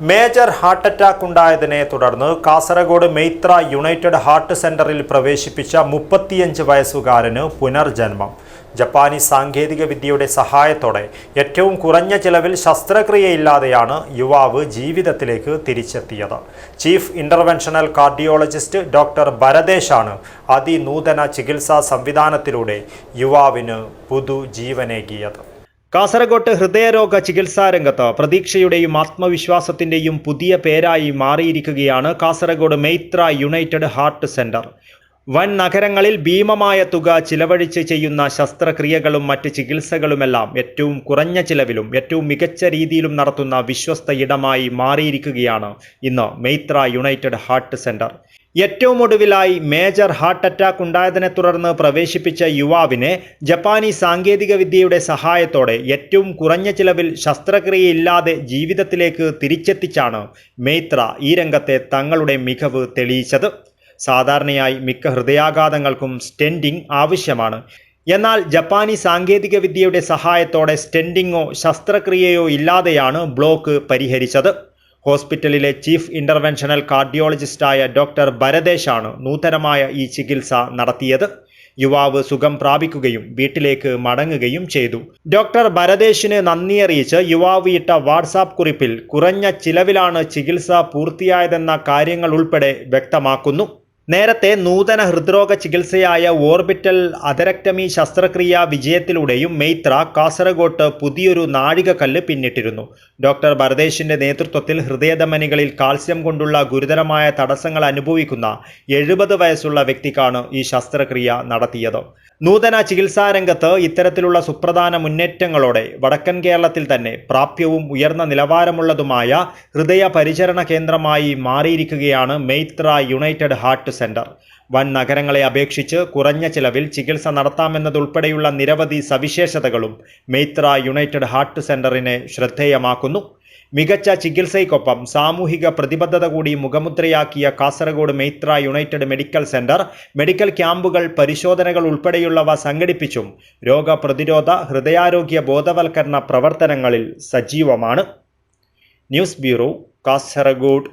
Major heart attack ഉണ്ടായതിനെ തുടർന്ന് Kasaragod Meitra united heart സെന്ററിൽ പ്രവേശിപ്പിച്ച മുപ്പത്തിയഞ്ച് വയസ്സുകാരന് പുനർജന്മം. ജപ്പാനീസ് സാങ്കേതിക വിദ്യയുടെ സഹായത്തോടെ ഏറ്റവും കുറഞ്ഞ ചിലവിൽ ശസ്ത്രക്രിയയില്ലാതെയാണ് യുവാവ് ജീവിതത്തിലേക്ക് തിരിച്ചെത്തിയത്. ചീഫ് ഇന്റർവെൻഷണൽ കാർഡിയോളജിസ്റ്റ് ഡോക്ടർ ഭരതേശാണ് അതിനൂതന ചികിത്സാ സംവിധാനത്തിലൂടെ യുവാവിന് പുതുജീവനേകിയത്. കാസർഗോട്ട് ഹൃദയരോഗ ചികിത്സാ രംഗത്ത് പ്രതീക്ഷയുടെയും ആത്മവിശ്വാസത്തിന്റെയും പുതിയ പേരായി മാറിയിരിക്കുകയാണ് Kasaragod Meitra united heart centre. വൻ നഗരങ്ങളിൽ ഭീമമായ തുക ചിലവഴിച്ച് ചെയ്യുന്ന ശസ്ത്രക്രിയകളും മറ്റ് ചികിത്സകളുമെല്ലാം ഏറ്റവും കുറഞ്ഞ ചിലവിലും ഏറ്റവും മികച്ച രീതിയിലും നടത്തുന്ന വിശ്വസ്ത ഇടമായി മാറിയിരിക്കുകയാണ് ഇന്ന് മെയ്ത്ര യുണൈറ്റഡ് ഹാർട്ട് സെന്റർ. ഏറ്റവും ഒടുവിലായി മേജർ ഹാർട്ട് അറ്റാക്ക് ഉണ്ടായതിനെ തുടർന്ന് പ്രവേശിപ്പിച്ച യുവാവിനെ ജപ്പാനീസ് സാങ്കേതിക വിദ്യയുടെ സഹായത്തോടെ ഏറ്റവും കുറഞ്ഞ ചിലവിൽ ശസ്ത്രക്രിയയില്ലാതെ ജീവിതത്തിലേക്ക് തിരിച്ചെത്തിച്ചാണ് മെയ്ത്ര ഈ രംഗത്തെ തങ്ങളുടെ മികവ് തെളിയിച്ചത്. സാധാരണയായി മിക്ക ഹൃദയാഘാതങ്ങൾക്കും സ്റ്റെൻഡിംഗ് ആവശ്യമാണ്. എന്നാൽ ജപ്പാനി സാങ്കേതികവിദ്യയുടെ സഹായത്തോടെ സ്റ്റെൻഡിങ്ങോ ശസ്ത്രക്രിയയോ ഇല്ലാതെയാണ് ബ്ലോക്ക് പരിഹരിച്ചത്. ഹോസ്പിറ്റലിലെ ചീഫ് ഇന്റർവെൻഷണൽ കാർഡിയോളജിസ്റ്റായ ഡോക്ടർ ഭരതേശാണ് നൂതനമായ ഈ ചികിത്സ നടത്തിയത്. യുവാവ് സുഖം പ്രാപിക്കുകയും വീട്ടിലേക്ക് മടങ്ങുകയും ചെയ്തു. ഡോക്ടർ ഭരതേഷിന് നന്ദി അറിയിച്ച് യുവാവ് ഇട്ട വാട്സാപ്പ് കുറിപ്പിൽ കുറഞ്ഞ ചിലവിലാണ് ചികിത്സ പൂർത്തിയായതെന്ന കാര്യങ്ങൾ ഉൾപ്പെടെ വ്യക്തമാക്കുന്നു. നേരത്തെ നൂതന ഹൃദ്രോഗ ചികിത്സയായ ഓർബിറ്റൽ അതരക്ടമി ശസ്ത്രക്രിയ വിജയത്തിലൂടെയും മെയ്ത്ര കാസർഗോട്ട് പുതിയൊരു നാഴികക്കല്ല് പിന്നിട്ടിരുന്നു. ഡോക്ടർ ഭരതേഷിന്റെ നേതൃത്വത്തിൽ ഹൃദയധമനികളിൽ കാൽസ്യം കൊണ്ടുള്ള ഗുരുതരമായ തടസ്സങ്ങൾ അനുഭവിക്കുന്ന എഴുപത് വയസ്സുള്ള വ്യക്തിക്കാണ് ഈ ശസ്ത്രക്രിയ നടത്തിയത്. നൂതന ചികിത്സാരംഗത്ത് ഇത്തരത്തിലുള്ള സുപ്രധാന മുന്നേറ്റങ്ങളോടെ വടക്കൻ കേരളത്തിൽ തന്നെ പ്രാപ്യവും ഉയർന്ന നിലവാരമുള്ളതുമായ ഹൃദയ പരിചരണ കേന്ദ്രമായി മാറിയിരിക്കുകയാണ് മെയ്ത്ര യുണൈറ്റഡ് ഹാർട്ട് സെന്റർ. വൻ നഗരങ്ങളെ അപേക്ഷിച്ച് കുറഞ്ഞ ചിലവിൽ ചികിത്സ നടത്താമെന്നതുൾപ്പെടെയുള്ള നിരവധി സവിശേഷതകളും മെയ്ത്ര യുണൈറ്റഡ് ഹാർട്ട് സെന്ററിനെ ശ്രദ്ധേയമാക്കുന്നു. മികച്ച ചികിത്സയ്ക്കൊപ്പം സാമൂഹിക പ്രതിബദ്ധത കൂടി മുഖമുദ്രയാക്കിയ Kasaragod Meitra united medical centre medical ക്യാമ്പുകൾ പരിശോധനകൾ ഉൾപ്പെടെയുള്ളവ സംഘടിപ്പിച്ചും രോഗപ്രതിരോധ ഹൃദയാരോഗ്യ ബോധവൽക്കരണ പ്രവർത്തനങ്ങളിൽ സജീവമാണ്. News bureau Kasaragod.